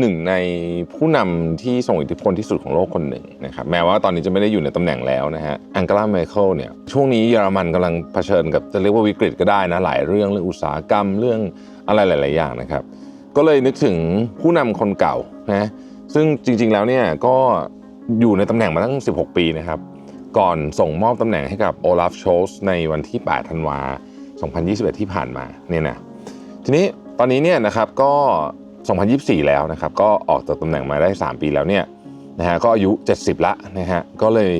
หนึ่งในผู้นำที่ทรงอิทธิพลที่สุดของโลกคนหนึ่งนะครับแม้ว่าตอนนี้จะไม่ได้อยู่ในตำแหน่งแล้วนะฮะแองเกลาเมเคิลเนี่ยช่วงนี้เยอรมันกำลังเผชิญกับจะเรียกว่าวิกฤตก็ได้นะหลายเรื่องเรื่องอุตสาหกรรมเรื่องอะไรหลาย ๆ อย่างนะครับก็เลยนึกถึงผู้นำคนเก่านะซึ่งจริง ๆ แล้วเนี่ยก็อยู่ในตำแหน่งมาตั้ง 16 ปีนะครับก่อนส่งมอบตำแหน่งให้กับโอลาฟโชสในวันที่ 8 ธันวา 2021 ที่ผ่านมาเนี่ยนะทีนี้ตอนนี้เนี่ยนะครับก็ 2024 แล้วนะครับก็ออกจากตำแหน่งมาได้ 3 ปีแล้วเนี่ยนะฮะก็อายุ 70 ละนะฮะก็เลย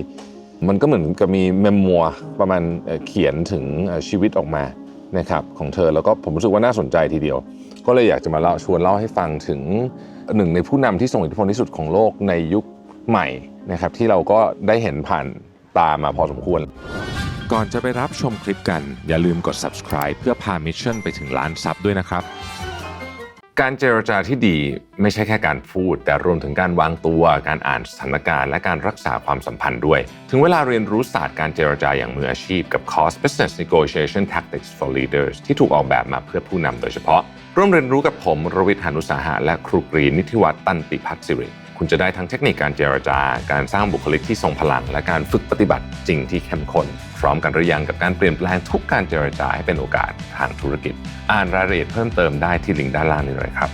มันก็เหมือนกับมีเมมมัวประมาณเขียนถึงชีวิตออกมานะครับของเธอแล้วก็ผมรู้สึกว่าน่าสนใจทีเดียว ก็เลยอยากจะมาเล่าชวนเล่าให้ฟังถึงหนึ่งในผู้นำที่ทรงอิทธิพลที่สุดของโลกในยุคใหม่นะครับที่เราก็ได้เห็นผ่านตามาพอสมควร ก่อนจะไปรับชมคลิปกัน อย่าลืมกด subscribe เพื่อพามิชชั่นไปถึงล้านซับด้วยนะครับ การเจรจาที่ดีไม่ใช่แค่การพูด แต่รวมถึงการวางตัว การอ่านสถานการณ์ และการรักษาความสัมพันธ์ด้วย ถึงเวลาเรียนรู้ศาสตร์การเจรจาอย่างมืออาชีพกับคอร์ส Business Negotiation Tactics for Leaders ที่ถูกออกแบบมาเพื่อผู้นำโดยเฉพาะ ร่วมเรียนรู้กับผมรวิทยานุสาหะ และครูกรีนิติวัฒน์ตันติพัฒสิริคุณจะได้ทั้งเทคนิคการเจรจาการสร้างบุคลิกที่ทรงพลัง และการฝึกปฏิบัติจริงที่เข้มข้น พร้อมกันหรือยังกับการเปลี่ยนแปลงทุกการเจรจาให้เป็นโอกาสทางธุรกิจ อ่านรายละเอียดเพิ่มเติมได้ที่ลิงก์ด้านล่างนี้เลยครับ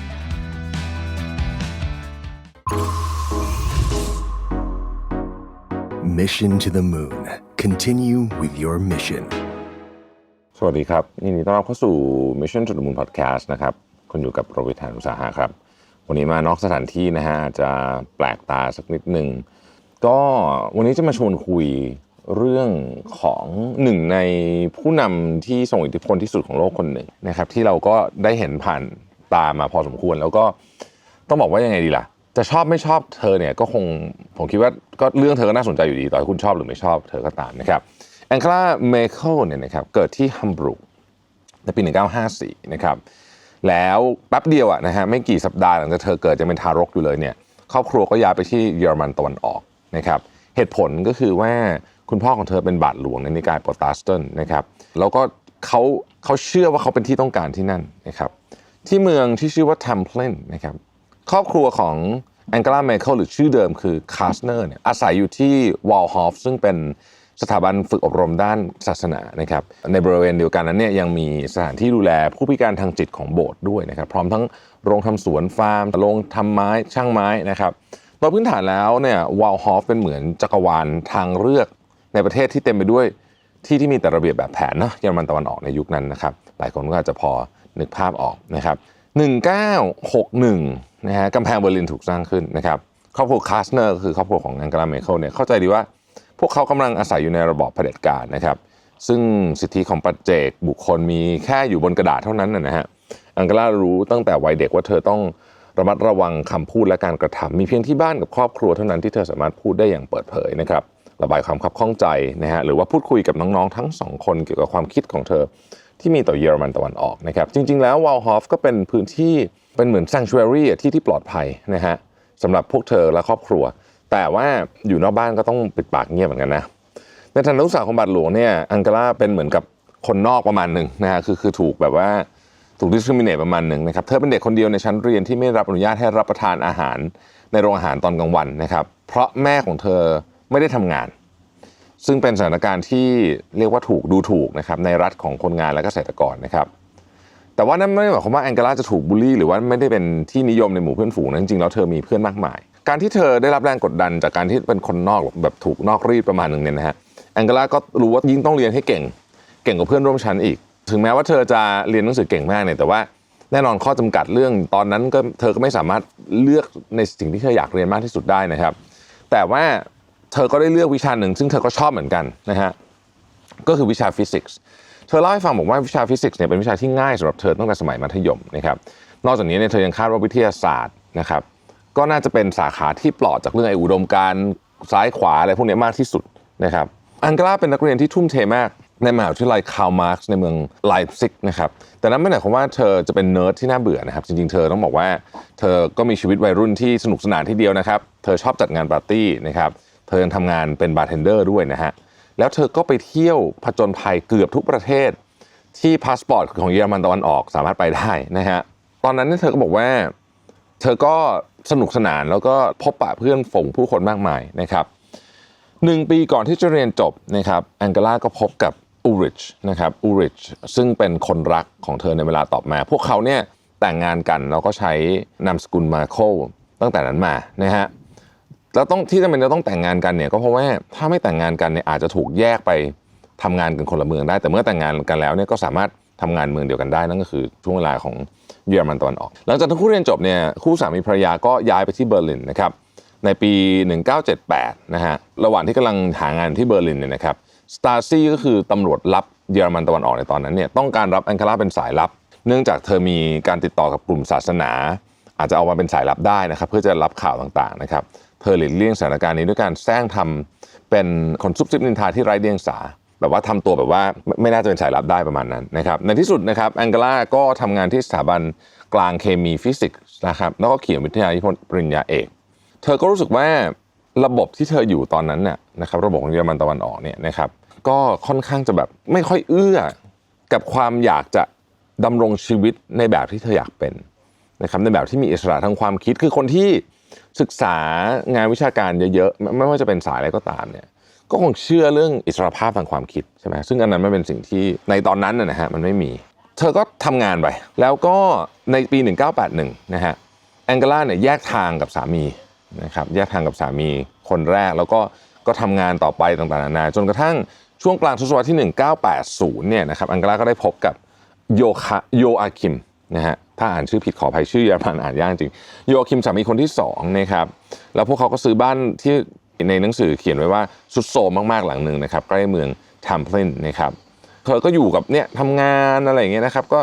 Mission to the Moon. Continue with your mission. สวัสดีครับยินดีต้อนรับเข้าสู่ Mission to the Moon Podcast นะครับ คุณอยู่กับโรบิทานุสาหะครับ วันนี้มานอกสถานที่นะฮะอาจจะแปลกตาสักนิดหนึ่ง ก็วันนี้จะมาชวนคุย เรื่องของหนึ่งในผู้นำที่ทรงอิทธิพลที่สุดของโลกคนหนึ่งนะครับ ที่เราก็ได้เห็นผ่านตามาพอสมควร แล้วก็ต้องบอกว่ายังไงดีล่ะ จะชอบไม่ชอบเธอเนี่ยก็คงผมคิดว่าก็เรื่องเธอก็น่าสนใจอยู่ดีต่อให้คุณชอบหรือไม่ชอบเธอก็ตามนะครับแองคลาเมเคิลเนี่ยนะครับเกิดที่ฮัมบูรูกในปี 1954 นะครับแล้วแป๊บเดียวอะนะฮะไม่กี่สัปดาห์หลังจากเธอเกิดจะเป็นทารกอยู่เลยเนี่ยครอบครัวก็ย้ายไปที่เยอรมันตะวันออกนะครับเหตุผลก็คือว่า คุณพ่อของเธอเป็นบาทหลวงในนิกายโปรเตสแตนนะครับแล้วก็เขาเขาเชื่อว่าเขาเป็นที่ต้องการที่นั่นนะครับที่เมืองที่ชื่อว่าทัมเพลนนะครับครอบครัวของแองเกลาเมเคิลหรือชื่อเดิมคือคาสเนอร์เนี่ยอาศัยอยู่ที่วอลฮอฟซึ่งเป็นสถาบันฝึกอบรมด้านศาสนานะครับในบริเวณเดียวกันนั้นเนี่ยยังมีสถานที่ดูแลผู้พิการทางจิตของโบสถ์ด้วยนะครับพร้อมทั้งโรงทำสวนฟาร์มโรงทำไม้ช่างไม้นะครับโดยพื้นฐานแล้วเนี่ยวอลฮอฟเป็นเหมือนจักรวาลทางเลือก ในประเทศที่เต็มไปด้วยที่ที่มีแต่ระเบียบแบบแผนเนาะเยอรมันตะวันออกในยุคนั้นนะครับ หลายคนก็อาจจะพอนึกภาพออกนะครับ 1961นะฮะกำแพงเบอร์ลินถูกสร้างขึ้นนะครับครอบครัวคาสเนอร์คือครอบครัวของแองเกลาเมเคิลเนี่ยเข้าใจดีว่าพวกเขากำลังอาศัยอยู่ในระบอบเผด็จการนะครับ ซึ่งสิทธิของปัจเจกบุคคลมีแค่อยู่บนกระดาษเท่านั้นนะฮะอังกลารู้ตั้งแต่วัยเด็กว่าเธอต้องระมัดระวังคำพูดและการกระทำมีเพียงที่บ้านกับครอบครัวเท่านั้นที่เธอสามารถพูดได้อย่างเปิดเผยนะครับ ระบายความขับข้องใจนะฮะหรือว่าพูดคุยกับน้องๆทั้งสองคนเกี่ยวกับความคิดของเธอที่มีต่อเยอรมันตะวันออกนะครับจริง ๆ แล้ววอลฮอฟก็เป็นพื้นที่เป็นเหมือน sanctuary อะที่ที่ปลอดภัยนะฮะสำหรับพวกเธอและครอบครัว แต่ว่าอยู่นอกบ้านก็ต้องปิดปากเงียบเหมือนกันนะในฐานะลูกสาวของบาทหลวงเนี่ยอังเกลาเป็นเหมือนกับคนนอกประมาณหนึ่งนะฮะคือคือถูกแบบว่าถูก discriminate ประมาณหนึ่งนะครับเธอเป็นเด็กคนเดียวในชั้นเรียนที่ไม่รับอนุญาตให้รับประทานอาหารในโรงอาหารตอนกลางวันนะครับเพราะแม่ของเธอ ไม่ได้ทำงาน ซึ่งเป็นสถานการณ์ที่เรียกว่าถูกดูถูกนะครับในรัฐของคนงานและเกษตรกรนะครับ แต่ว่านั่นไม่ได้หมายความว่าแองเกลาจะถูกบูลลี่ หรือว่าไม่ได้เป็นที่นิยมในหมู่เพื่อนฝูงนะจริงๆแล้วเธอมีเพื่อนมากมาย การที่เธอได้รับแรงกดดันจากการที่เป็นคนนอกแบบถูกนอกรีดประมาณหนึ่งเนี่ยนะฮะแองเกลาก็รู้ว่ายิ่งต้องเรียนให้เก่ง เก่งกว่าเพื่อนร่วมชั้นอีก ถึงแม้ว่าเธอจะเรียนหนังสือเก่งมากเนี่ยแต่ว่าแน่นอนข้อจำกัดเรื่องตอนนั้นก็เธอก็ไม่สามารถเลือกในสิ่งที่เธออยากเรียนมากที่สุดได้นะครับ แต่ว่า เธอก็ได้เลือกวิชาหนึ่ง ซึ่งเธอก็ชอบเหมือนกันนะฮะก็คือวิชาฟิสิกส์เธอเล่าให้ฟังบอกว่าวิชาฟิสิกส์เนี่ยเป็นวิชาที่ง่ายสำหรับเธอตั้งแต่สมัยมัธยมนะครับนอกจากนี้เนี่ยเธอยังคาดว่าวิทยาศาสตร์นะครับก็น่าจะเป็นสาขาที่ปลอดจากเรื่องไอ้อุดมการณ์ซ้ายขวาอะไรพวกนี้มากที่สุดนะครับอังกลาเป็นนักเรียนที่ทุ่มเทมากในมหาวิทยาลัยคาร์ลมาร์กในเมืองไลป์ซิกนะครับแต่นั้นไม่ได้หมายความว่าเธอจะเป็นเนิร์ดที่น่าเบื่อนะครับ จริงๆ เธอต้องบอกว่า เธอก็มีชีวิตวัยรุ่นที่สนุกสนานที่เดียวนะครับ เธอชอบจัดงานปาร์ตี้นะครับ เธอยังทำงานเป็นบาร์เทนเดอร์ด้วยนะฮะ แล้วเธอก็ไปเที่ยวผจญภัยเกือบทุกประเทศ ที่พาสปอร์ตของเยอรมันตะวันออกสามารถไปได้นะฮะ ตอนนั้นเนี่เธอก็บอกว่า เธอก็สนุกสนานแล้วก็พบปะเพื่อนฝูงผู้คนมากมายนะครับหนึ่งปีก่อนที่จะเรียนจบนะครับแองเกลาก็พบกับอูริชนะครับอูริชซึ่งเป็นคนรักของเธอในเวลาต่อมา พวกเขาเนี่ยแต่งงานกันแล้วก็ใช้นามสกุลมาโคลตั้งแต่นั้นมานะฮะ แล้วต้องที่จำเป็นจะต้องแต่งงานกันเนี่ยก็เพราะว่าถ้าไม่แต่งงานกันเนี่ยอาจจะถูกแยกไปทำงานกันคนละเมืองได้ แต่เมื่อแต่งงานกันแล้วเนี่ยก็สามารถทำงานเมืองเดียวกันได้นั่นก็คือช่วงเวลาของเยอรมันตะวันออก หลังจากทั้งคู่เรียนจบเนี่ยคู่สามีภรรยาก็ย้ายไปที่เบอร์ลินนะครับในปี 1978นะฮะระหว่างที่กำลังหางานที่เบอร์ลินเนี่ยนะครับสตาซี่ก็คือตำรวจลับเยอรมันตะวันออกในตอนนั้นเนี่ยต้องการรับแองคาราเป็นสายลับ เนื่องจากเธอมีการติดต่อกับกลุ่มศาสนา อาจจะเอามาเป็นสายลับได้นะครับเพื่อจะรับข่าวต่างๆนะครับ อหลีกเลี่ยงสถานการณ์นี้ด้วยการแซงทำเป็นคนซุบซิบนินทาที่ไร้เดียงสาแบบว่าทำตัวแบบว่าไม่ไม่น่าจะเป็นสายลับได้ประมาณนั้นนะครับในที่สุดนะครับแองเกลาก็ทำงานที่สถาบันกลางเคมีฟิสิกส์นะครับแล้วก็เขียนวิทยานิพนธ์ปริญญาเอก เธอก็รู้สึกว่าระบบที่เธออยู่ตอนนั้นน่ะนะครับระบบของเยอรมันตะวันออกเนี่ยนะครับก็ค่อนข้างจะแบบไม่ค่อยเอื้อกับความอยากจะดำรงชีวิตในแบบที่เธออยากเป็นนะครับในแบบที่มีอิสระทางความคิดคือคนที่ ศึกษางานวิชาการเยอะๆไม่ว่าจะเป็นสายอะไรก็ตามเนี่ยก็คงเชื่อเรื่องอิสรภาพทางความคิดใช่ไหมซึ่งอันนั้นไม่เป็นสิ่งที่ในตอนนั้นนะฮะมันไม่มี เธอก็ทำงานไป แล้วก็ในปี 1981นะฮะแองเกล่าเนี่ยแยกทางกับสามีนะครับแยกทางกับสามีคนแรกแล้วก็ก็ทำงานต่อไปต่างๆนานาจนกระทั่งช่วงกลางทศวรรษที่ 1980เนี่ยนะครับแองกล่าก็ได้พบกับโยคะโยอาคิมนะฮะ ถ้าอ่านชื่อผิดขออภัยชื่อเยอรมันอ่านยากจริงโยอาคิมสามีคนที่สองนะครับแล้วพวกเขาก็ซื้อบ้านที่ในหนังสือเขียนไว้ว่าสุดโทมมากๆหลังหนึ่งนะครับใกล้เมืองทัมเพลินนะครับเธอก็อยู่กับเนี่ยทำงานอะไรอย่างเงี้ยนะครับก็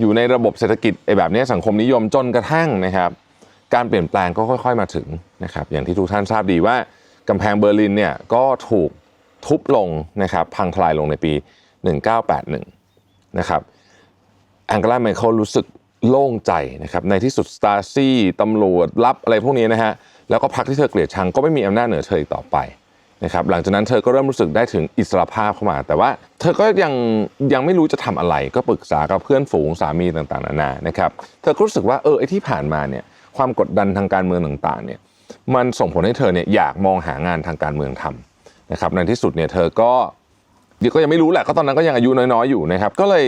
อยู่ในระบบเศรษฐกิจไอ้แบบนี้สังคมนิยมจนกระทั่งนะครับการเปลี่ยนแปลงก็ค่อย ๆมาถึงนะครับอย่างที่ทุกท่านทราบดีว่ากำแพงเบอร์ลินเนี่ยก็ถูกทุบลงนะครับพังทลายลงในปี 1981นะครับแองเกลาเมเคิลรู้สึก โล่งใจนะครับในที่สุดสตาซี่ตำรวจลับอะไรพวกนี้นะฮะแล้วก็พรรคที่เธอเกลียดชังก็ไม่มีอำนาจเหนือเธออีกต่อไปนะครับหลังจากนั้นเธอก็เริ่มรู้สึกได้ถึงอิสรภาพเข้ามา แต่ว่าเธอก็ยังยังไม่รู้จะทำอะไร ก็ปรึกษากับเพื่อนฝูงสามีต่างๆนานานะครับเธอก็รู้สึกว่าเออไอที่ผ่านมาเนี่ยความกดดันทางการเมืองต่างๆเนี่ยมันส่งผลให้เธอเนี่ยอยากมองหางานทางการเมืองทำนะครับในที่สุดเนี่ยเธอก็ เดี๋ยวก็ยังไม่รู้แหละก็ตอนนั้นก็ยังอายุน้อยๆอยู่นะครับก็เลย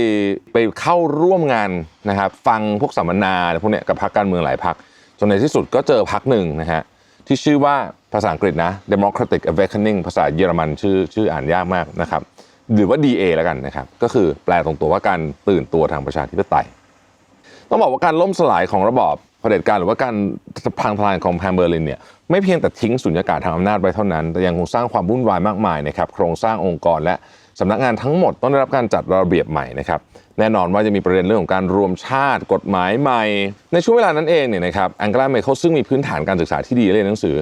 ไปเข้าร่วมงานนะครับฟังพวกสัมมนาอะไรพวกเนี้ยกับพรรคการเมืองหลายพรรคจนในที่สุดก็เจอพรรคหนึ่งนะฮะที่ชื่อว่าภาษาอังกฤษนะ Democratic Awakening ภาษาเยอรมันชื่อชื่ออ่านยากมากนะครับหรือว่า DA แล้วกันนะครับก็คือแปลตรงตัวว่าการตื่นตัวทางประชาธิปไตย ต้องบอกว่าการล่มสลายของระบอบเผด็จการหรือว่าการพังทลายของแพงเบอร์ลินเนี่ย ไม่เพียงแต่ทิ้งสุญญากาศทางอำนาจไว้เท่านั้น แต่ยังคงสร้างความวุ่นวายมากมายนะครับโครงสร้างองค์กรและสำนักงานทั้งหมดต้องได้รับการจัดระเบียบใหม่นะครับแน่นอนว่าจะมีประเด็นเรื่องของการรวมชาติกฎหมายใหม่ ในช่วงเวลานั้นเองเนี่ยนะครับแองเกลาเมเคิลซึ่งมีพื้นฐานการศึกษาที่ดีเรียนหนังสือ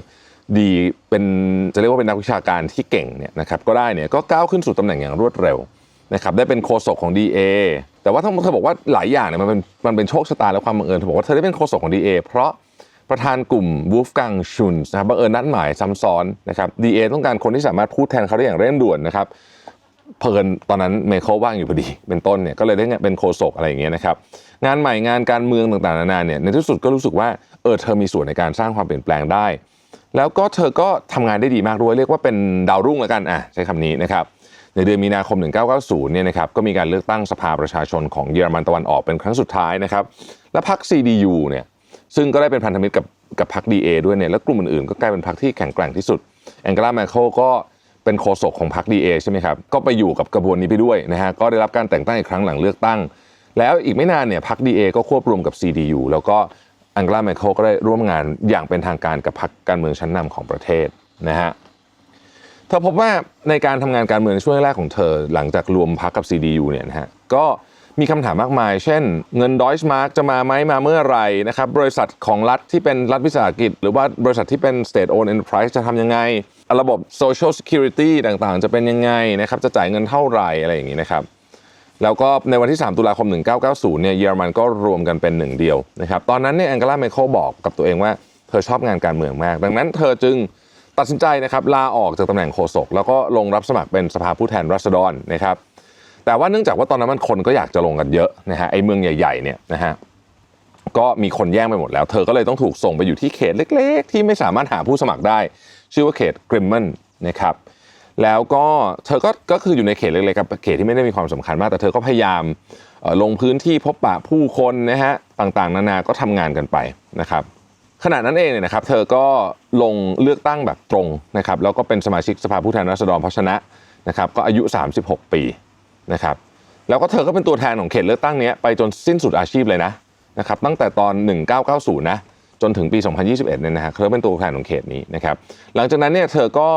ดีเป็นจะเรียกว่าเป็นนักวิชาการที่เก่งเนี่ยนะครับก็ได้เนี่ยก็ก้าวขึ้นสู่ตำแหน่งอย่างรวดเร็วนะครับได้เป็นโฆษกของ DA แต่ว่าทั้งเธอบอกว่าหลายอย่างเนี่ยมันเป็นมันเป็นโชคชะตาและความบังเอิญเธอบอกว่าเธอได้เป็นโฆษกของ DA เพราะ ประธานกลุ่มวูฟกังชุนนะครับบังเอิญนัดหมายซ้ำซ้อนนะครับ DA ต้องการคนที่สามารถพูดแทนเขาได้อย่างเร่งด่วนนะครับเพลินตอนนั้นเมเคิลว่างอยู่พอดี เป็นต้นเนี่ยก็เลยได้เป็นโฆษกอะไรอย่างเงี้ยนะครับงานใหม่งานการเมืองต่างๆนานาเนี่ยในที่สุดก็รู้สึกว่าเออเธอมีส่วนในการสร้างความเปลี่ยนแปลงได้ แล้วก็เธอก็ทำงานได้ดีมากด้วยเรียกว่าเป็นดาวรุ่งแล้วกันอะใช้คำนี้นะครับในเดือนมีนาคม 1990 เนี่ยนะครับก็มีการเลือกตั้งสภาประชาชนของเยอรมันตะวันออกเป็นครั้งสุดท้ายนะครับและพรรค CDU เนี่ย ซึ่งก็ได้เป็นพันธมิตรกับกับพรรค DA ด้วยเนี่ยและกลุ่มอื่นๆก็กลายเป็นพรรคที่แข็งแกร่งที่สุดแองเกลาแมคโคก็เป็นโฆษกของพรรค DA ใช่ไหมครับก็ไปอยู่กับกระบวนนี้ไปด้วยนะฮะก็ได้รับการแต่งตั้งอีกครั้งหลังเลือกตั้ง แล้วอีกไม่นานเนี่ยพรรค DA ก็ควบรวมกับ CDU แล้วก็แอังกลาเมเคิลก็ได้ร่วมงานอย่างเป็นทางการกับพรรคการเมืองชั้นนำของประเทศนะฮะเธอพบว่าในการทำงานการเมืองในช่วงแรกของเธอหลังจากรวมพรรคกับ CDU เนี่ยนะฮะก็ มีคำถามมากมาย เช่น เงินดอยส์มาร์กจะมาไหมมาเมื่อไหร่นะครับบริษัทของรัฐที่เป็นรัฐวิสาหกิจ หรือว่าบริษัทที่เป็น state owned enterprise จะทำยังไง ระบบ social security ต่างๆ จะเป็นยังไงนะครับจะจ่ายเงินเท่าไหร่อะไรอย่างนี้นะครับแล้วก็ในวันที่ 3 ตุลาคม 1990 เนี่ยเยอรมันก็รวมกันเป็นหนึ่งเดียวนะครับตอนนั้นเนี่ยแองเกลาเมเคิลบอกกับตัวเองว่าเธอชอบงานการเมืองมาก ดังนั้นเธอจึงตัดสินใจนะครับลาออกจากตำแหน่งโฆษกแล้วก็ลงรับสมัครเป็นสภาผู้แทนราษฎรนะครับ แต่ว่าเนื่องจากว่าตอนนั้นมันคนก็อยากจะลงกันเยอะนะฮะไอ้เมืองใหญ่ๆเนี่ยนะฮะก็มีคนแย่งไปหมดแล้ว เธอก็เลยต้องถูกส่งไปอยู่ที่เขตเล็ก ๆ ที่ไม่สามารถหาผู้สมัครได้ ชื่อว่าเขตกริมเมนนะครับแล้วก็เธอก็ก็คืออยู่ในเขตเล็กๆกับเขตที่ไม่ได้มีความสำคัญมาก แต่เธอก็พยายามลงพื้นที่พบปะผู้คนนะฮะต่างๆ นานาก็ทำงานกันไปนะครับขณะนั้นเองเนี่ยนะครับเธอก็ลงเลือกตั้งแบบตรงนะครับแล้วก็เป็นสมาชิกสภาผู้แทนราษฎรเพราะชนะนะครับก็อายุ 36 ปี นะครับแล้วก็เธอก็เป็นตัวแทนของเขตเลือกตั้งนี้ไปจนสิ้นสุดอาชีพเลยนะนะครับตั้งแต่ตอน 1990 นะจนถึงปี 2021 เนี่ยนะฮะเธอเป็นตัวแทนของเขตนี้นะครับหลังจากนั้นเนี่ยเธอก็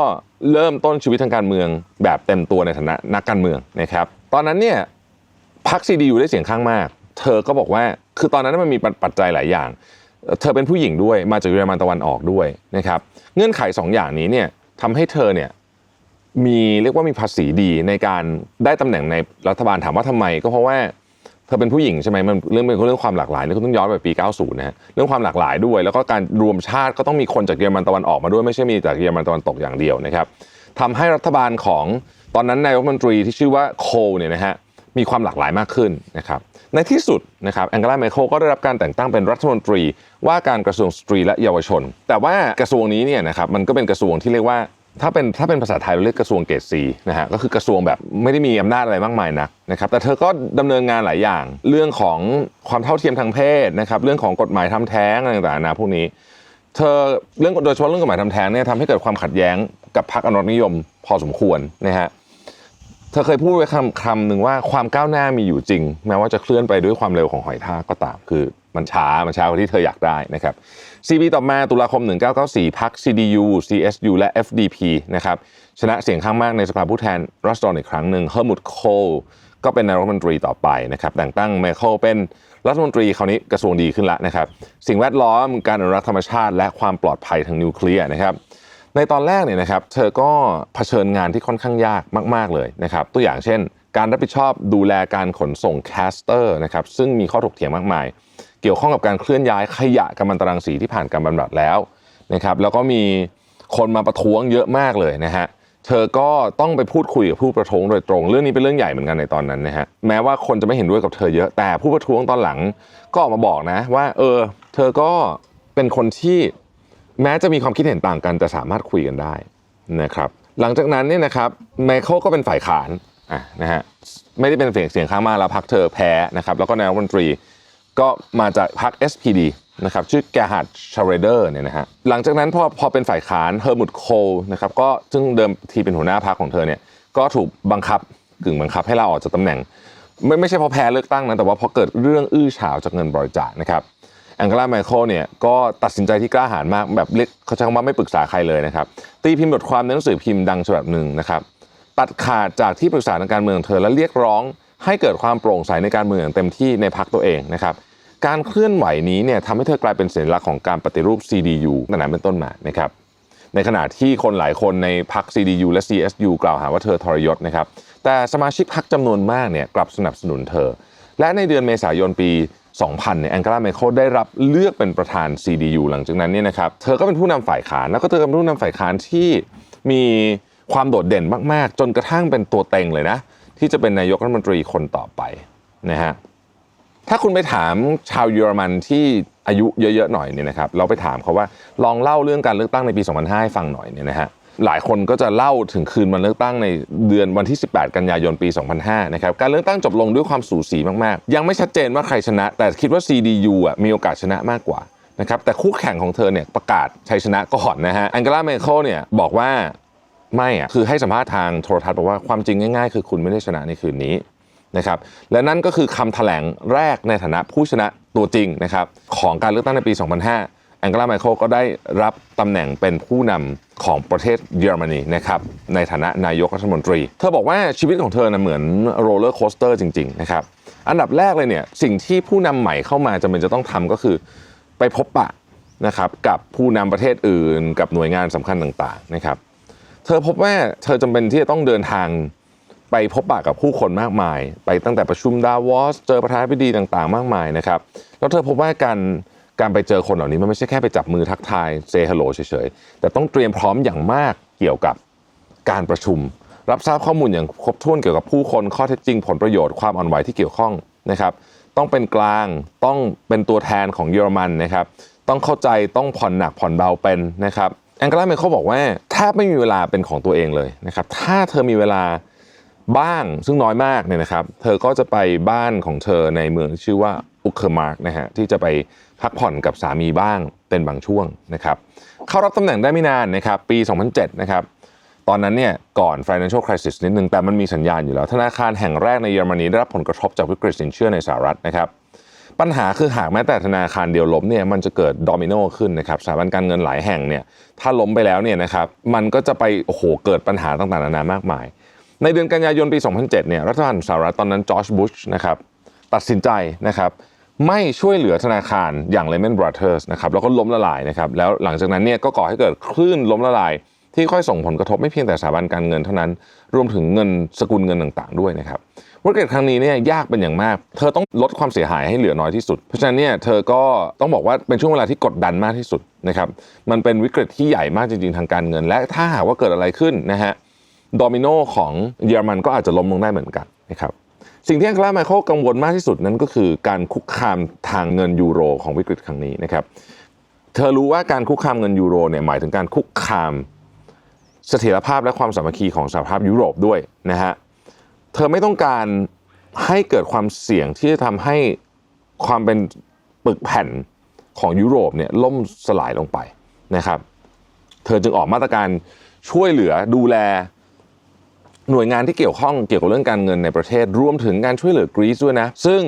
เริ่มต้นชีวิตทางการเมืองแบบเต็มตัวในฐานะนักการเมืองนะครับตอนนั้นเนี่ยพรรคซีดีอยู่ได้เสียงข้างมาก เธอก็บอกว่าคือตอนนั้นมันมีปัจจัยหลายอย่าง เธอเป็นผู้หญิงด้วยมาจากเยอรมันตะวันออกด้วยนะครับเงื่อนไขสองอย่างนี้เนี่ยทำให้เธอเนี่ย มีเรียกว่ามีภาษีดีในการได้ตำแหน่งในรัฐบาลถามว่าทำไม ก็เพราะว่าเธอเป็นผู้หญิงใช่ไหมมันเรื่องเป็นเรื่องความหลากหลายนี่ก็ต้องย้อนไปปี 90 นะฮะเรื่องความหลากหลายด้วย แล้วก็การรวมชาติก็ต้องมีคนจากเยอรมันตะวันออกมาด้วยไม่ใช่มีจากเยอรมันตะวันตกอย่างเดียวนะครับทำให้รัฐบาลของตอนนั้นนายรัฐมนตรีที่ชื่อว่าโคลเนี่ยนะฮะมีความหลากหลายมากขึ้นนะครับในที่สุดนะครับแองเกลาไมเคิลก็ได้รับการแต่งตั้งเป็นรัฐมนตรีว่าการกระทรวงสตรีและเยาวชน แต่ว่ากระทรวงนี้เนี่ยนะครับมันก็เป็นกระทรวงที่เรียกว่า ถ้าเป็นถ้าเป็นภาษาไทยเราเรียกกระทรวงเกรดซีนะฮะก็คือกระทรวงแบบไม่ได้มีอำนาจอะไรมากมายนักนะครับแต่เธอก็ดำเนินงานหลายอย่าง เรื่องของความเท่าเทียมทางเพศนะครับเรื่องของกฎหมายทำแท้งอะไรต่างๆนานาพวกนี้ เธอเรื่องโดยเฉพาะเรื่องกฎหมายทำแท้งเนี่ยทำให้เกิดความขัดแย้งกับพรรคอนุรักษนิยมพอสมควรนะฮะเธอเคยพูดไว้คำคำหนึ่งว่าความก้าวหน้ามีอยู่จริง แม้ว่าจะเคลื่อนไปด้วยความเร็วของหอยทากก็ตามคือมันช้ามันช้ากว่าที่เธออยากได้นะครับ CB ต่อมาตุลาคม 1994พัก CDU CSU และ FDP นะครับชนะเสียงข้างมากในสภาผู้แทนรัศดรอีกครั้งหนึ่งเฮอร์มุตโคลก็เป็นนายกรัฐมนตรีต่อไปนะครับแต่งตั้งไมเคิลเป็นรัฐมนตรีคราวนี้กระทรวงดีขึ้นล้วนะครับ สิ่งแวดล้อมการอนุรักษ์ธรรมชาติ และความปลอดภัยทางนิวเคลียร์นะครับ ในตอนแรกเนี่ยนะครับเธอก็เผชิญงานที่ค่อนข้างยากมาก ๆเลยนะครับ ตัวอย่างเช่น การรับผิดชอบดูแลการขนส่งแคสเตอร์นะครับซึ่งมีข้อถกเถียงมากมาย เกี่ยวข้องกับการเคลื่อนย้ายขยะกัมมันตรังสีที่ผ่านการบำบัดแล้วนะครับแล้วก็มีคนมาประท้วงเยอะมากเลยนะฮะเธอก็ต้องไปพูดคุยกับผู้ประท้วงโดยตรง เรื่องนี้เป็นเรื่องใหญ่เหมือนกันในตอนนั้นนะฮะแม้ว่าคนจะไม่เห็นด้วยกับเธอเยอะแต่ผู้ประท้วงตอนหลังก็ออกมาบอกนะว่าเออเธอก็เป็นคนที่แม้จะมีความคิดเห็นต่างกันแต่สามารถคุยกันได้นะครับหลังจากนั้นเนี่ยนะครับไมเคิลก็เป็นฝ่ายค้านอะนะฮะไม่ได้เป็นเสียงเสียงข้างมากแล้วพรรคเธอแพ้นะครับแล้วก็นายรัฐมนตรี ก็มาจากพรรค SPD นะครับชื่อแกฮาร์ดชาร์เรเดอร์เนี่ยนะฮะหลังจากนั้นพอพอเป็นฝ่ายค้านเฮอร์มุตโคลนะครับก็ซึ่งเดิมทีเป็นหัวหน้าพรรคของเธอเนี่ยก็ถูกบังคับกึ่งบังคับให้ลาออกจากตำแหน่ง ไม่ไม่ใช่เพราะแพ้เลือกตั้งนะแต่ว่าเพราะเกิดเรื่องอื้อฉาวจากเงินบริจาคนะครับแองเกลาไมเคิลเนี่ยก็ตัดสินใจที่กล้าหาญมากแบบเล็กเขาใช้คำว่าไม่ปรึกษาใครเลยนะครับตีพิมพ์บทความในหนังสือพิมพ์ดังฉบับหนึ่งนะครับตัดขาดจากที่ปรึกษาทางการเมืองเธอและเรียกร้อง ให้เกิดความโปร่งใสในการเมืองเต็มที่ในพรรคตัวเองนะครับการเคลื่อนไหวนี้เนี่ยทำให้เธอกลายเป็นสัญลักษณ์ของการปฏิรูป CDU ตั้งแต่เป็นต้นมานะครับในขณะที่คนหลายคนในพรรค CDU และ CSU กล่าวหาว่าเธอทรยศนะครับแต่สมาชิกพรรคจำนวนมากเนี่ยกลับสนับสนุนเธอ และในเดือนเมษายนปี 2000เนี่ยแองเกลาเมเคิลได้รับเลือกเป็นประธาน CDU หลังจากนั้นเนี่ยนะครับเธอก็เป็นผู้นำฝ่ายค้านแล้วก็เธอเป็นผู้นำฝ่ายค้านที่มีความโดดเด่นมาก ๆ จนกระทั่งเป็นตัวเต็งเลยนะ ที่จะเป็นนายกรัฐมนตรีคนต่อไปนะฮะถ้าคุณไปถามชาวเยอรมันที่อายุเยอะๆหน่อยเนี่ยนะครับเราไปถามเขาว่าลองเล่าเรื่องการเลือกตั้งในปี 2005 ให้ฟังหน่อยเนี่ยนะฮะหลายคนก็จะเล่าถึงคืนวันเลือกตั้งในเดือนวันที่ 18 กันยายนปี 2005 นะครับ การเลือกตั้งจบลงด้วยความสูสีมากๆ ยังไม่ชัดเจนว่าใครชนะ แต่คิดว่า CDU อะมีโอกาสชนะมากกว่านะครับ แต่คู่แข่งของเธอเนี่ยประกาศชัยชนะก่อนนะฮะ แองเกลาเมเคิลเนี่ยบอกว่า ไม่อะคือให้สัมภาษณ์ทางโทรทัศน์บอกว่าความจริงง่ายๆ คือคุณไม่ได้ชนะในคืนนี้นะครับและนั่นก็คือคำแถลงแรกในฐานะผู้ชนะตัวจริงนะครับของการเลือกตั้งในปี 2005 แองเกลาไมเคิลก็ได้รับตำแหน่งเป็นผู้นำของประเทศเยอรมนีนะครับในฐานะนายกรัฐมนตรี เธอบอกว่าชีวิตของเธอนะเหมือนโรลเลอร์โคสเตอร์จริงๆนะครับอันดับแรกเลยเนี่ยสิ่งที่ผู้นำใหม่เข้ามาจำเป็นจะต้องทำก็คือไปพบปะนะครับกับผู้นำประเทศอื่น กับหน่วยงานสำคัญต่างๆนะครับ เธอพบว่าเธอจำเป็นที่จะต้องเดินทางไปพบปะกับผู้คนมากมาย ไปตั้งแต่ประชุมดาวอสเจอประธานาธิบดีต่างๆ มากมายนะครับ แล้วเธอพบว่าการการไปเจอคนเหล่านี้มันไม่ใช่แค่ไปจับมือทักทายเซฮัลโหลเฉยๆ แต่ต้องเตรียมพร้อมอย่างมากเกี่ยวกับการประชุม รับทราบข้อมูลอย่างครบถ้วนเกี่ยวกับผู้คนข้อเท็จจริงผลประโยชน์ความอ่อนไหวที่เกี่ยวข้องนะครับต้องเป็นกลางต้องเป็นตัวแทนของเยอรมันนะครับต้องเข้าใจต้องผ่อนหนักผ่อนเบาเป็นนะครับแองเกลาเมเขาบอกว่า บไม่มีเวลาเป็นของตัวเองเลยนะครับ ถ้าเธอมีเวลาบ้างซึ่งน้อยมากเนี่ยนะครับ เธอก็จะไปบ้านของเธอในเมืองที่ชื่อว่าอุคเคอร์มาร์กนะฮะที่จะไปพักผ่อนกับสามีบ้างเป็นบางช่วงนะครับ เข้ารับตำแหน่งได้ไม่นานนะครับ ปี 2007 นะครับ ตอนนั้นเนี่ยก่อน financial crisis นิดนึงแต่มันมีสัญญาณอยู่แล้ว ธนาคารแห่งแรกในเยอรมนีได้รับผลกระทบจากวิกฤตสินเชื่อในสหรัฐนะครับ ปัญหาคือหากแม้แต่ธนาคารเดียวล้มเนี่ยมันจะเกิดโดมิโนขึ้นนะครับสถาบันการเงินหลายแห่งเนี่ยถ้าล้มไปแล้วเนี่ยนะครับมันก็จะไปโอ้โหเกิดปัญหาต่างๆนานามากมาย ในเดือนกันยายนปี 2007เนี่ยรัฐบาลสหรัฐตอนนั้นจอร์จบุชนะครับตัดสินใจนะครับไม่ช่วยเหลือธนาคารอย่าง Lehman Brothers นะครับแล้วก็ล้มละลายนะครับแล้วหลังจากนั้นเนี่ยก็ก่อให้เกิดคลื่นล้มละลายที่ค่อยส่งผลกระทบไม่เพียงแต่สถาบันการเงินเท่านั้น รวมถึงเงินสกุลเงินต่างๆด้วยนะครับ วิกฤตครั้งนี้เนี่ยยากเป็นอย่างมาก เธอต้องลดความเสียหายให้เหลือน้อยที่สุด เพราะฉะนั้นเนี่ยเธอก็ต้องบอกว่าเป็นช่วงเวลาที่กดดันมากที่สุดนะครับ มันเป็นวิกฤตที่ใหญ่มากจริงๆทางการเงิน และถ้าหากว่าเกิดอะไรขึ้นนะฮะโดมิโนของเยอรมันก็อาจจะล้มลงได้เหมือนกันนะครับสิ่งที่อังเคลาไมเคิลกังวลมากที่สุดนั้นก็คือการคุกคามทางเงินยูโรของวิกฤตครั้งนี้นะครับเธอรู้ว่าการคุกคามเงินยูโรเนี่ยหมายถึงการคุกคามเสถียรภาพและความสามัคคีของสหภาพยุโรปด้วยนะฮะ เธอไม่ต้องการให้เกิดความเสี่ยงที่จะทำให้ความเป็นปึกแผ่นของยุโรปเนี่ยล่มสลายลงไปนะครับ เธอจึงออกมาตรการช่วยเหลือดูแลหน่วยงานที่เกี่ยวข้องเกี่ยวกับเรื่องการเงินในประเทศรวมถึงการช่วยเหลือกรีซด้วยนะ ซึ่ง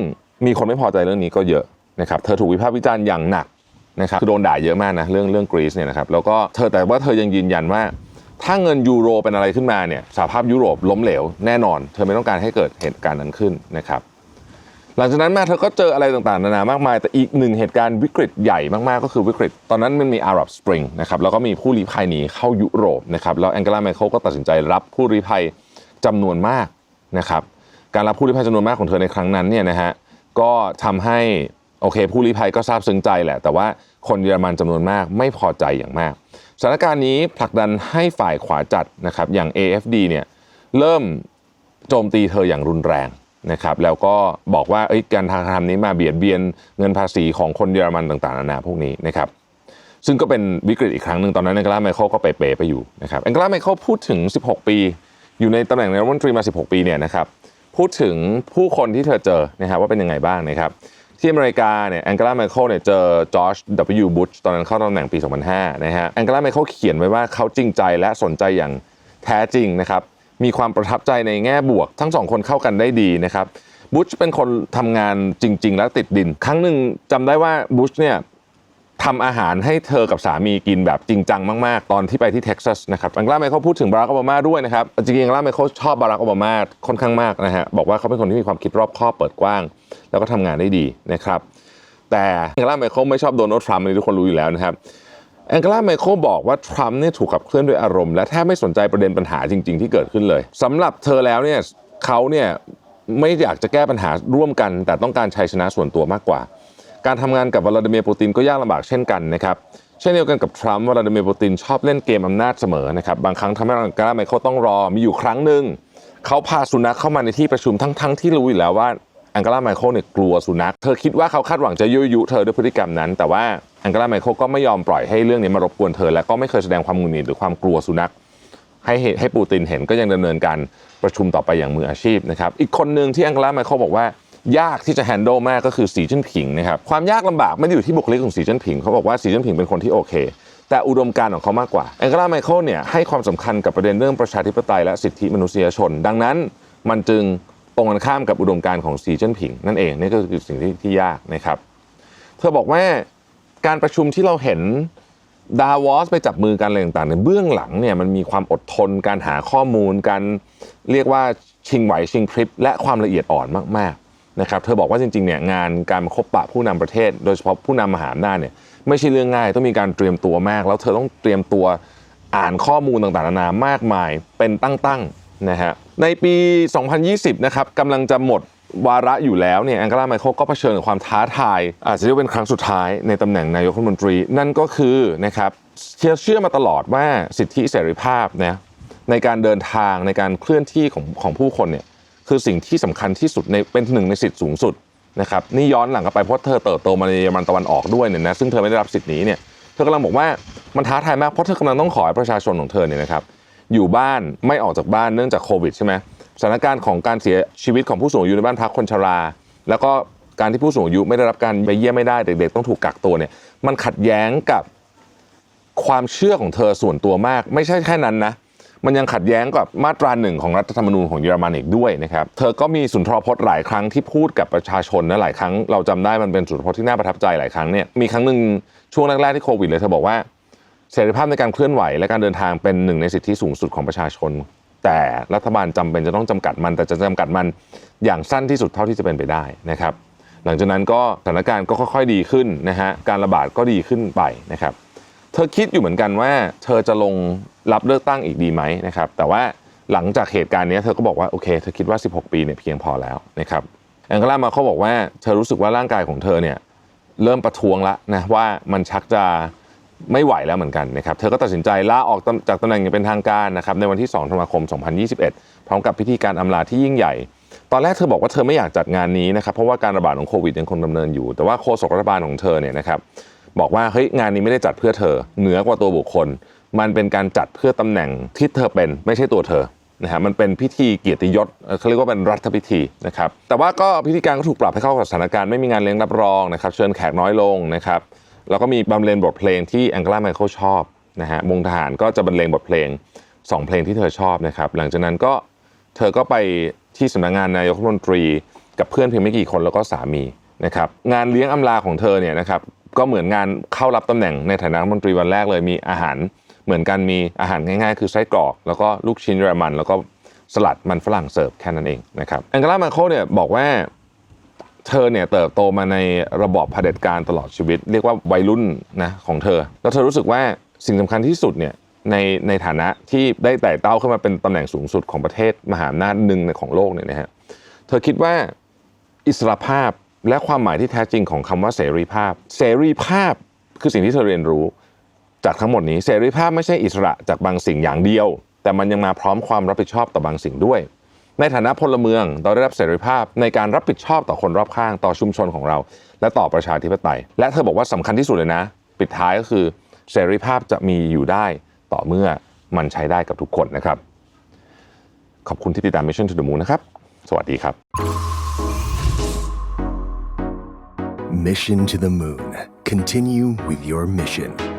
มีคนไม่พอใจเรื่องนี้ก็เยอะนะครับเธอถูกวิพากษ์วิจารณ์อย่างหนักนะครับคือโดนด่าเยอะมากนะเรื่องเรื่องกรีซเนี่ยนะครับแล้วก็เธอแต่ว่าเธอยังยืนยันว่า ถ้าเงินยูโรเป็นอะไรขึ้นมาเนี่ยสหภาพยุโรปล้มเหลวแน่นอน เธอไม่ต้องการให้เกิดเหตุการณ์นั้นขึ้นนะครับหลังจากนั้นมาเธอก็เจออะไรต่างๆนานามากมาย แต่อีกหนึ่งเหตุการณ์วิกฤตใหญ่มากๆ ก็คือวิกฤต ตอนนั้นมันมีอาหรับสปริงนะครับแล้วก็มีผู้ลี้ภัยหนีเข้ายุโรปนะครับแล้วแองเกลาเมเคิลก็ตัดสินใจรับผู้ลี้ภัยจำนวนมากนะครับการรับผู้ลี้ภัยจำนวนมากของเธอในครั้งนั้นเนี่ยนะฮะก็ทำให้ โอเค ผู้ลี้ภัยก็ซาบซึ้งใจแหละ แต่ว่าคนเยอรมันจำนวนมากไม่พอใจอย่างมากสถานการณ์นี้ผลักดันให้ฝ่ายขวาจัดนะครับอย่าง AFD เนี่ยเริ่มโจมตีเธออย่างรุนแรงนะครับแล้วก็บอกว่าเอ้การทางทำนี้มาเบียดเบียนเงินภาษีของคนเยอรมันต่างๆนานาพวกนี้นะครับซึ่งก็เป็นวิกฤตอีกครั้งหนึ่งตอนนั้นแองเกลาไมเคิลก็ไปเปไปอยู่นะครับแองเกลาไมเคิลพูดถึง 16 ปี อยู่ในตำแหน่งนายกรัฐมนตรีมา 16 ปีเนี่ยนะครับพูดถึงผู้คนที่เธอเจอนะครับว่าเป็นยังไงบ้างนะครับ ที่อเมริกาเนี่ยแองเกลาไมเคิลเนี่ยเจอจอร์จ W. บุชตอนนั้นเข้าตำแหน่งปี 2005 นะฮะแองเกลาไมเคิลเขียนไว้ว่าเขาจริงใจและสนใจอย่างแท้จริงนะครับมีความประทับใจในแง่บวก ทั้งสองคนเข้ากันได้ดีนะครับบุชเป็นคนทำงานจริง ๆ แล้วติดดิน ครั้งหนึ่งจำได้ว่าบุชเนี่ยทำอาหารให้เธอกับสามีกินแบบจริงจังมาก ๆ ตอนที่ไปที่เท็กซัสนะครับอังกลาไมเคิลพูดถึงบารักโอบามาด้วยนะครับจริงๆอังกลาไมเคิลชอบบารักโอบามาค่อนข้างมากนะฮะบอกว่าเขาเป็นคนที่มีความคิดรอบคอบเปิดกว้าง แล้วก็ทำงานได้ดีนะครับ แต่แอังกลาไมเคิลไม่ชอบโดนัลด์ทรัมป์อันนี้ทุกคนรู้อยู่แล้วนะครับแองเกลาไมเคิลบอกว่าทรัมป์เนี่ยถูกขับเคลื่อนด้วยอารมณ์และแทบไม่สนใจประเด็นปัญหาจริง ๆ ที่เกิดขึ้นเลยสำหรับเธอแล้วเนี่ยเขาเนี่ยไม่อยากจะแก้ปัญหาร่วมกัน แต่ต้องการชัยชนะส่วนตัวมากกว่า การทำงานกับวลาดิเมียร์ปูตินก็ยากลำบากเช่นกันนะครับเช่นเดียวกันกับทรัมป์วลาดิเมียร์ปูตินชอบเล่นเกมอำนาจเสมอนะครับบางครั้งทำให้แองเกลาไมเคิลต้องรอมีอยู่ครั้งหนึ่งเขาพาสุนัขเข้ามาในที่ประชุมทั้งๆที่รู้อยู่แล้วว่า องเกลาไมเคิลเนี่ยกลัวสุนัข เธอคิดว่าเขาคาดหวังจะยุยยุเธอด้วยพฤติกรรมนั้น แต่ว่าแองเกลาไมเคิลก็ไม่ยอมปล่อยให้เรื่องนี้มารบกวนเธอ และก็ไม่เคยแสดงความหงุดหงิดหรือความกลัวสุนัข ให้เหตุให้ปูตินเห็นก็ยังดำเนินการประชุมต่อไปอย่างมืออาชีพนะครับ อีกคนหนึ่งที่แองเกลาไมเคิลบอกว่ายากที่จะแฮนด์ลมากก็คือสีจิ้นผิงนะครับ ความยากลำบากไม่ได้อยู่ที่บุคลิกของสีจิ้นผิง เขาบอกว่าสีจิ้นผิงเป็นคนที่โอเค แต่อุดมการณ์ของเขามากกว่าแองเกลาไมเคิลเนี่ยให้ความสำคัญกับประเด็นเรื่องประชาธิปไตยและสิทธิมนุษยชน ดังนั้นมันจึง ตรงกันข้ามกับอุดมการณ์ของสีจิ้นผิง นั่นเองนี่ก็คือสิ่งที่ที่ยากนะครับ เธอบอกว่าการประชุมที่เราเห็นดาวอสไปจับมือกันอะไรต่างๆในยเบื้องหลังเนี่ยมันมีความอดทนการหาข้อมูลการเรียกว่าชิงไหวชิงพริบและความละเอียดอ่อนมากๆนะครับเธอบอกว่าจริงๆเนี่ยงานการพบปะผู้นำประเทศ โดยเฉพาะผู้นำมหาอำนาจเนี่ยไม่ใช่เรื่องง่ายต้องมีการเตรียมตัวมาก แล้วเธอต้องเตรียมตัวอ่านข้อมูลต่างๆนานามากมายเป็นตั้งๆ นะฮะในปี 2020 นะครับกำลังจะหมดวาระอยู่แล้วเนี่ยแองเกลาไมเคิลก็เผชิญกับความท้าทาย อาจจะเรียกเป็นครั้งสุดท้ายในตำแหน่งนายกรัฐมนตรี นั่นก็คือนะครับเชื่อเชื่อมาตลอดว่าสิทธิเสรีภาพนะในการเดินทางในการเคลื่อนที่ของของผู้คนเนี่ยคือสิ่งที่สำคัญที่สุดในเป็นหนึ่งในสิทธิสูงสุดนะครับนี่ย้อนหลังกลับไปเพราะเธอเติบโตมาในเยอรมันตะวันออกด้วยเนี่ยนะซึ่งเธอไม่ได้รับสิทธินี้เนี่ยเธอกำลังบอกว่ามันท้าทายมากเพราะเธอกำลังต้องขอให้ประชาชนของเธอเนี่ยนะครับ อยู่บ้านไม่ออกจากบ้านเนื่องจากโควิดใช่ไหมสถานการณ์ของการเสียชีวิตของผู้สูงอายุในบ้านพักคนชรา แล้วก็การที่ผู้สูงอายุไม่ได้รับการไปเยี่ยมไม่ได้เด็กๆ ต้องถูกกักตัวเนี่ยมันขัดแย้งกับความเชื่อของเธอส่วนตัวมาก ไม่ใช่แค่นั้นนะมันยังขัดแย้งกับมาตราหนึ่งของรัฐธรรมนูญของเยอรมันอีกด้วยนะครับเธอก็มีสุนทรพจน์หลายครั้งที่พูดกับประชาชนนะหลายครั้งเราจำได้มันเป็นสุนทรพจน์ที่น่าประทับใจหลายครั้งเนี่ยมีครั้งหนึ่งช่วงแรกๆที่โควิดเลยเธอบอกว่า เสรีภาพในการเคลื่อนไหวและการเดินทางเป็นหนึ่งในสิทธิสูงสุดของประชาชน แต่รัฐบาลจำเป็นจะต้องจำกัดมัน แต่จะจำกัดมันอย่างสั้นที่สุดเท่าที่จะเป็นไปได้นะครับ หลังจากนั้นก็สถานการณ์ก็ค่อย ๆ ดีขึ้นนะฮะการระบาดก็ดีขึ้นไปนะครับ เธอคิดอยู่เหมือนกันว่า เธอจะลงรับเลือกตั้งอีกดีไหมนะครับ แต่ว่าหลังจากเหตุการณ์นี้เธอก็บอกว่าโอเคเธอคิดว่า 16 ปีเนี่ยเพียงพอแล้วนะครับแองเกลามาเขาบอกว่าเธอรู้สึกว่าร่างกายของเธอเนี่ยเริ่มประท้วงล้วนะว่ามันชักจะ ไม่ไหวแล้วเหมือนกันนะครับ เธอก็ตัดสินใจลาออกจากตำแหน่งอย่างเป็นทางการนะครับในวันที่ 2 ธันวาคม 2021 พร้อมกับพิธีการอำลาที่ยิ่งใหญ่ ตอนแรกเธอบอกว่าเธอไม่อยากจัดงานนี้นะครับเพราะว่าการระบาดของโควิดยังคงดำเนินอยู่ แต่ว่าโฆษกรัฐบาลของเธอเนี่ยนะครับบอกว่าเฮ้ยงานนี้ไม่ได้จัดเพื่อเธอ เหนือกว่าตัวบุคคล มันเป็นการจัดเพื่อตำแหน่งที่เธอเป็นไม่ใช่ตัวเธอนะฮะมันเป็นพิธีเกียรติยศเอ่อเขาเรียกว่าเป็นรัฐพิธีนะครับแต่ว่าก็พิธีการก็ถูกปรับให้เข้ากับสถานการณ์ไม่มีงานเลี้ยงรับรองนะครับเชิญแขกน้อยลงนะครับ แล้วก็มีบรรเลงบทเพลงที่แองเกลาไมเคิลชอบนะฮะวงทหารก็จะบรรเลงบทเพลงสองเพลงที่เธอชอบนะครับ หลังจากนั้นก็เธอก็ไปที่สำนักงานนายกรัฐมนตรี กับเพื่อนเพียงไม่กี่คนแล้วก็สามีนะครับงานเลี้ยงอำลาของเธอเนี่ยนะครับก็เหมือนงานเข้ารับตำแหน่งในฐานะรัฐมนตรีวันแรกเลยมีอาหารเหมือนกันมีอาหารง่ายๆ คือไส้กรอก แล้วก็ลูกชิ้นเยอรมัน แล้วก็สลัดมันฝรั่งเสิร์ฟแค่นั้นเองนะครับแองเกลามาโคเนี่ยบอกว่า เธอเนี่ยเติบโตมาในระบอบเผด็จการตลอดชีวิต เรียกว่าวัยรุ่นนะของเธอ แล้วเธอรู้สึกว่าสิ่งสำคัญที่สุดเนี่ยในในฐานะที่ได้ไต่เต้าขึ้นมาเป็นตำแหน่งสูงสุดของประเทศมหาอำนาจหนึ่งในของโลกเนี่ยนะฮะเธอคิดว่าอิสรภาพและความหมายที่แท้จริงของคำว่าเสรีภาพ เสรีภาพคือสิ่งที่เธอเรียนรู้ จากทั้งหมดนี้เสรีภาพไม่ใช่อิสระจากบางสิ่งอย่างเดียว แต่มันยังมาพร้อมความรับผิดชอบต่อบางสิ่งด้วย ในฐานะพลเมืองเราได้รับเสรีภาพในการรับผิดชอบต่อคนรอบข้างต่อชุมชนของเรา และต่อประชาธิปไตย และเธอบอกว่าสำคัญที่สุดเลยนะ ปิดท้ายก็คือเสรีภาพจะมีอยู่ได้ต่อเมื่อมันใช้ได้กับทุกคนนะครับ ขอบคุณที่ติดตาม Mission to the Moon นะครับ สวัสดีครับ Mission to the moon. Continue with your mission.